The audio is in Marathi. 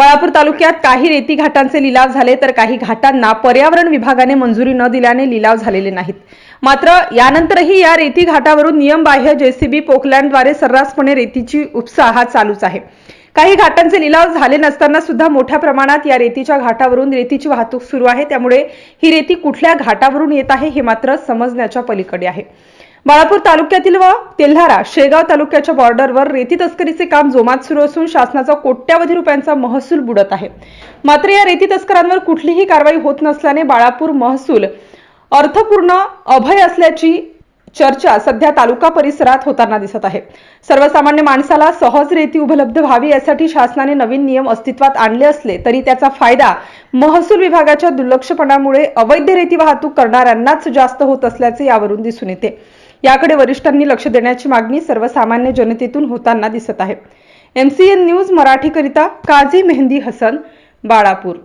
बाळापूर तालुक्यात काही रेती घाटांचे लिलाव झाले तर काही घाटांना पर्यावरण विभागाने मंजुरी न दिल्याने लिलाव झालेले नाहीत. मात्र यानंतरही या रेती घाटावरून नियमबाह्य जेसीबी पोकलँडद्वारे सर्रासपणे रेतीची उपसा हा चालूच आहे. काही घाटांचे लिलाव झाले नसताना सुद्धा मोठ्या प्रमाणात या रेतीच्या घाटावरून रेतीची वाहतूक सुरू आहे. त्यामुळे ही रेती कुठल्या घाटावरून येत आहे हे मात्र समजण्याच्या पलीकडे आहे. बाळापूर तालुक्यातील व तेल्हारा शेगाव तालुक्याच्या बॉर्डरवर रेती तस्करीचे काम जोमात सुरू असून शासनाचा कोट्यावधी रुपयांचा महसूल बुडत आहे. मात्र या रेती तस्करांवर कुठलीही कारवाई होत नसल्याने बाळापूर महसूल अर्थपूर्ण अभय असल्याची चर्चा सध्या तालुका परिसरात होताना दिसत आहे. सर्वसामान्य माणसाला सहज रेती उपलब्ध व्हावी यासाठी शासनाने नवीन नियम अस्तित्वात आणले असले तरी त्याचा फायदा महसूल विभागाच्या दुर्लक्षपणामुळे अवैध रेती वाहतूक करणाऱ्यांनाच जास्त होत असल्याचे यावरून दिसून येते. याकडे वरिष्ठांनी लक्ष देण्याची मागणी सर्वसामान्य जनतेतून होताना दिसत आहे. एमसीएन न्यूज मराठीकरिता काझी मेहंदी हसन बाळापूर